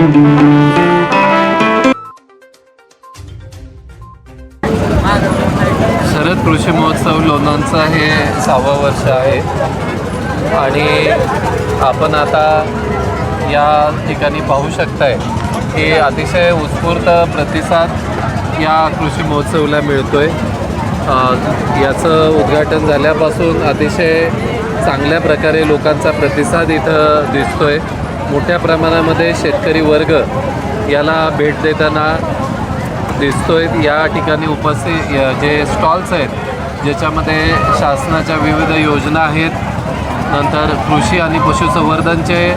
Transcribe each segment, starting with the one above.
शरद कृषी महोत्सव लोणांचं हे सहावं वर्ष आहे. आणि आपण आता या ठिकाणी पाहू शकताय की अतिशय उत्स्फूर्त प्रतिसाद या कृषी महोत्सवला मिळतोय. याचं उद्घाटन झाल्यापासून अतिशय चांगल्या प्रकारे लोकांचा प्रतिसाद इथं दिसतोय. मोठ्या प्रमाणामध्ये शेतकरी वर्ग याला भेट देताना दिसतोय. या ठिकाणी उपस्थित जे स्टॉल्स आहेत ज्याच्यामध्ये शासनाच्या विविध योजना आहेत. नंतर कृषी आणि पशुसंवर्धनचे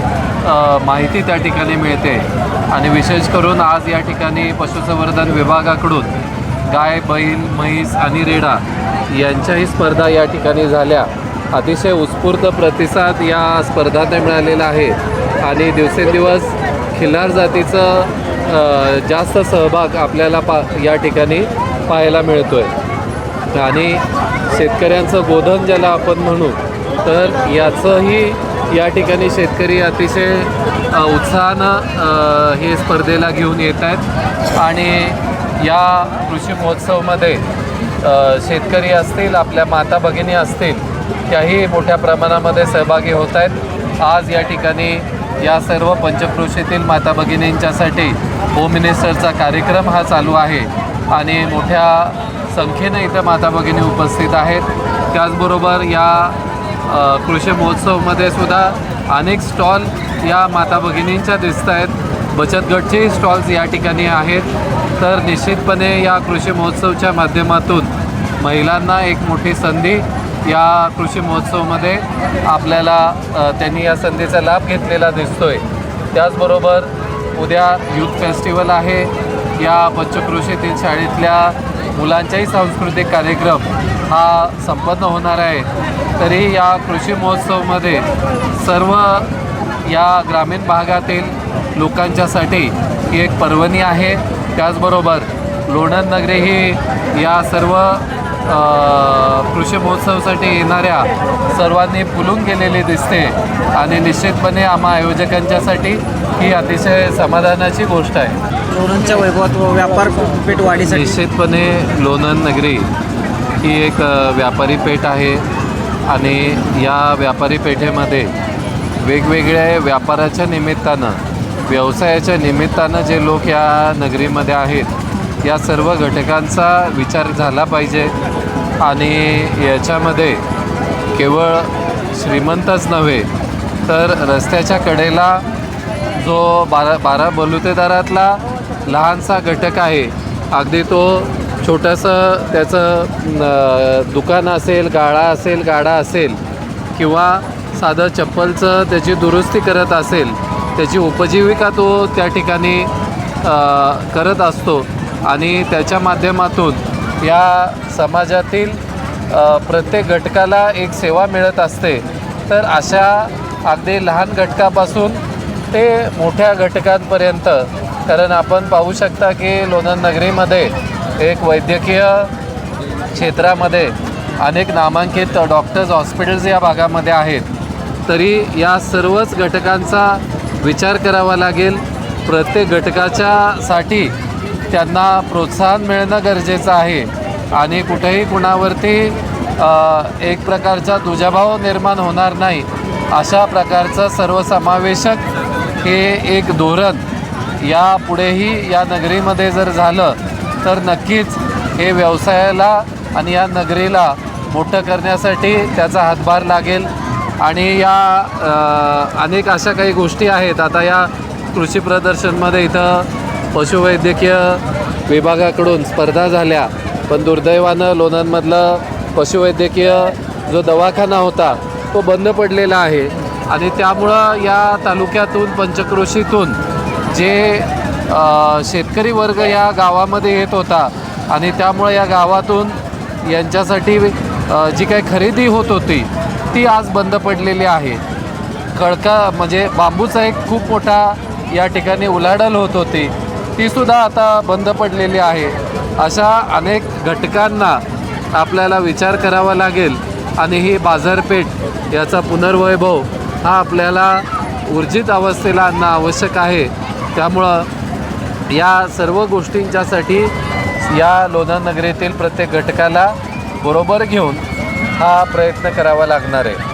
माहिती त्या ठिकाणी मिळते. आणि विशेष करून आज या ठिकाणी पशुसंवर्धन विभागाकडून गाय बैल म्हैस आणि रेडा यांच्याही स्पर्धा या ठिकाणी झाल्या. अतिशय उत्स्फूर्त प्रतिसाद या स्पर्धांना मिळालेला आहे. आणि दिवसेंदिवस खिल्लार जातीचं जास्त सहभाग आपल्याला पा या ठिकाणी पाहायला मिळतो आहे आणि शेतकऱ्यांचं गोधन ज्याला आपण म्हणू तर याचंही या ठिकाणी शेतकरी अतिशय उत्साहानं हे स्पर्धेला घेऊन येत आहेत. आणि या कृषी महोत्सवमध्ये शेतकरी असतील आपल्या माता भगिनी असतील त्याही मोठ्या प्रमाणामध्ये सहभागी होत आहेत. आज या ठिकाणी या सर्व पंचक्रोशीतील माता भगिनींच्यासाठी होम मिनिस्टरचा कार्यक्रम हा चालू आहे आणि मोठ्या संख्येनं इथं माता भगिनी उपस्थित आहेत. त्याचबरोबर या कृषी महोत्सवमध्ये सुद्धा अनेक स्टॉल या माता भगिनींच्या दिसत आहेत बचत गटचे स्टॉल्स या ठिकाणी आहेत. तर निश्चितपणे या कृषी महोत्सवच्या माध्यमातून महिलांना एक मोठी संधी या कृषी महोत्सवमध्ये आपल्याला त्यांनी या संधीचा लाभ घेतलेला दिसतोय. त्याचबरोबर उद्या यूथ फेस्टिवल आहे. या पंचकृषीतील शाळेतल्या मुलांचाही सांस्कृतिक कार्यक्रम हा संपन्न होणार आहे. तरी या कृषी महोत्सवमध्ये सर्व या ग्रामीण भागातील लोकांच्यासाठी ही एक पर्वणी आहे. त्याचबरोबर लोणंद नगरी ही या सर्व कृषी महोत्सवासाठी येणाऱ्या सर्वांनी फुलून गेलेली दिसते आणि निश्चितपणे आम्हा आयोजकांच्यासाठी ही अतिशय समाधानाची गोष्ट आहे. लोणंदच्या वैभवात व व्यापार पेठ वाढीसाठी. निश्चितपणे लोणंद नगरी ही एक व्यापारी पेठ आहे आणि या व्यापारी पेठेमध्ये वेगवेगळ्या व्यापाराच्या निमित्तानं व्यवसायाच्या निमित्तानं जे लोक या नगरीमध्ये आहेत या सर्व घटकांचा विचार झाला पाहिजे. आणि याच्यामध्ये केवळ श्रीमंतच नव्हे तर रस्त्याच्या कडेला जो बारा बारा बलुतेदारातला लहानसा घटक आहे अगदी तो छोटंसं त्याचं न, दुकान असेल गाळा असेल गाडा असेल किंवा साधं चप्पलचं त्याची दुरुस्ती करत असेल त्याची उपजीविका तो त्या ठिकाणी करत असतो आणि त्याच्या माध्यमातून या समाजातील प्रत्येक घटकाला एक सेवा मिळत असते. तर अशा अगदी लहान घटकापासून ते मोठ्या घटकांपर्यंत कारण आपण पाहू शकता की लोणंद नगरीमध्ये एक वैद्यकीय क्षेत्रामध्ये अनेक नामांकित डॉक्टर्स हॉस्पिटल्स या भागामध्ये आहेत. तरी या सर्वच घटकांचा विचार करावा लागेल. प्रत्येक घटकाच्या साठी त्यांना प्रोत्साहन मिळणं गरजेचं आहे. आणि कुठेही कुणावरती एक प्रकारचा दुजाभाव निर्माण होणार नाही. अशा प्रकारचं सर्वसमावेशक हे एक धोरण या पुढेही या नगरीमध्ये जर झालं तर नक्कीच हे व्यवसायाला आणि या नगरीला मोठं करण्यासाठी त्याचा हातभार लागेल. आणि या अनेक अशा काही गोष्टी आहेत. आता या कृषी प्रदर्शनमध्ये इथं पशुवैद्यकीय विभागाकडून स्पर्धा झाल्या. पण दुर्दैवानं लोणंदमधलं पशुवैद्यकीय जो दवाखाना होता तो बंद पडलेला आहे. आणि त्यामुळं या तालुक्यातून पंचक्रोशीतून जे शेतकरी वर्ग या गावामध्ये येत होता आणि त्यामुळं या गावातून यांच्यासाठी जी काही खरेदी होत होती ती आज बंद पडलेली आहे. खडका म्हणजे बांबूचा एक खूप मोठा या ठिकाणी उलाढाल होत होती तीसुद्धा आता बंद पडलेली आहे. अशा अनेक घटकांना आपल्याला विचार करावा लागेल आणि ही बाजारपेठ याचा पुनर्वैभव हा आपल्याला ऊर्जित अवस्थेला आणणं आवश्यक आहे. त्यामुळं या सर्व गोष्टींच्यासाठी या लोणार नगरीतील प्रत्येक घटकाला बरोबर घेऊन हा प्रयत्न करावा लागणार आहे.